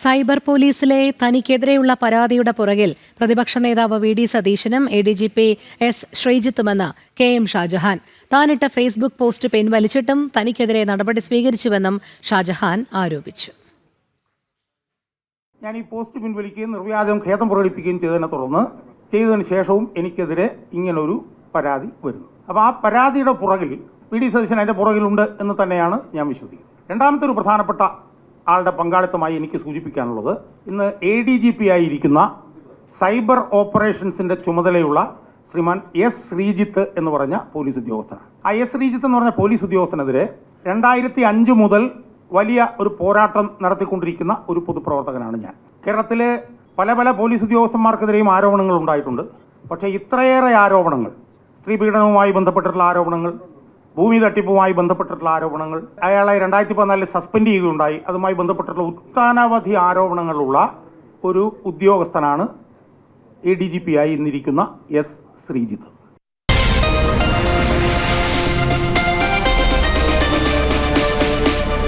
Cyber പോലീസിലെ തനിക്കെതിരെയുള്ള പരാതിയുടെ പുറകിൽ പ്രതിപക്ഷ നേതാവ് വി ഡി സതീശനും A D G P S ശ്രീജിത്തുമെന്ന് K M Shajahan. താനിട്ട ഫേസ്ബുക്ക് പോസ്റ്റ് പിൻവലിച്ചിട്ടും തനിക്കെതിരെ നടപടി സ്വീകരിച്ചുവെന്നും ഷാജഹാൻ ആരോപിച്ചു. ഞാൻ ഈ പോസ്റ്റ് പിൻവലിക്കുകയും നിർവ്യാജം ഖേദം പ്രകടിപ്പിക്കുകയും ചെയ്തതിനെ തുടർന്ന് ചെയ്തതിന് ശേഷവും എനിക്കെതിരെ ഇങ്ങനൊരു പരാതി വരുന്നു. അപ്പോൾ ആ പരാതിയുടെ പുറകിൽ വി ഡി സതീശൻ അതിന്റെ പുറകിലുണ്ട് എന്ന് തന്നെയാണ് ഞാൻ വിശ്വസിക്കുന്നത്. രണ്ടാമത്തെ ഒരു പ്രധാനപ്പെട്ട ആളുടെ പങ്കാളിത്തമായി എനിക്ക് സൂചിപ്പിക്കാനുള്ളത്. ഇന്ന് എ ഡി ജി പി ആയിരിക്കുന്ന സൈബർ ഓപ്പറേഷൻസിന്റെ ചുമതലയുള്ള ശ്രീമാൻ എസ് ശ്രീജിത്ത് എന്ന് പറഞ്ഞ പോലീസ് ഉദ്യോഗസ്ഥനാണ്. ആ എസ് ശ്രീജിത്ത് എന്ന് പറഞ്ഞ പോലീസ് ഉദ്യോഗസ്ഥനെതിരെ രണ്ടായിരത്തി അഞ്ച് മുതൽ വലിയ ഒരു പോരാട്ടം നടത്തിക്കൊണ്ടിരിക്കുന്ന ഒരു പൊതുപ്രവർത്തകനാണ് ഞാൻ. കേരളത്തിലെ പല പല പോലീസ് ഉദ്യോഗസ്ഥന്മാർക്കെതിരെയും ആരോപണങ്ങൾ ഉണ്ടായിട്ടുണ്ട്. പക്ഷേ ഇത്രയേറെ ആരോപണങ്ങൾ സ്ത്രീ പീഡനവുമായി ബന്ധപ്പെട്ടിട്ടുള്ള ആരോപണങ്ങൾ ഭൂമി തട്ടിപ്പുമായി ബന്ധപ്പെട്ടിട്ടുള്ള ആരോപണങ്ങൾ. അയാളെ രണ്ടായിരത്തി പതിനാലിൽ സസ്പെൻഡ് ചെയ്യുകയുണ്ടായി. അതുമായി ബന്ധപ്പെട്ടിട്ടുള്ള ഒട്ടനവധി ആരോപണങ്ങളുള്ള ഒരു ഉദ്യോഗസ്ഥനാണ് എ ഡി ജി പി ആയി ഇന്നിരിക്കുന്ന എസ് ശ്രീജിത്ത്.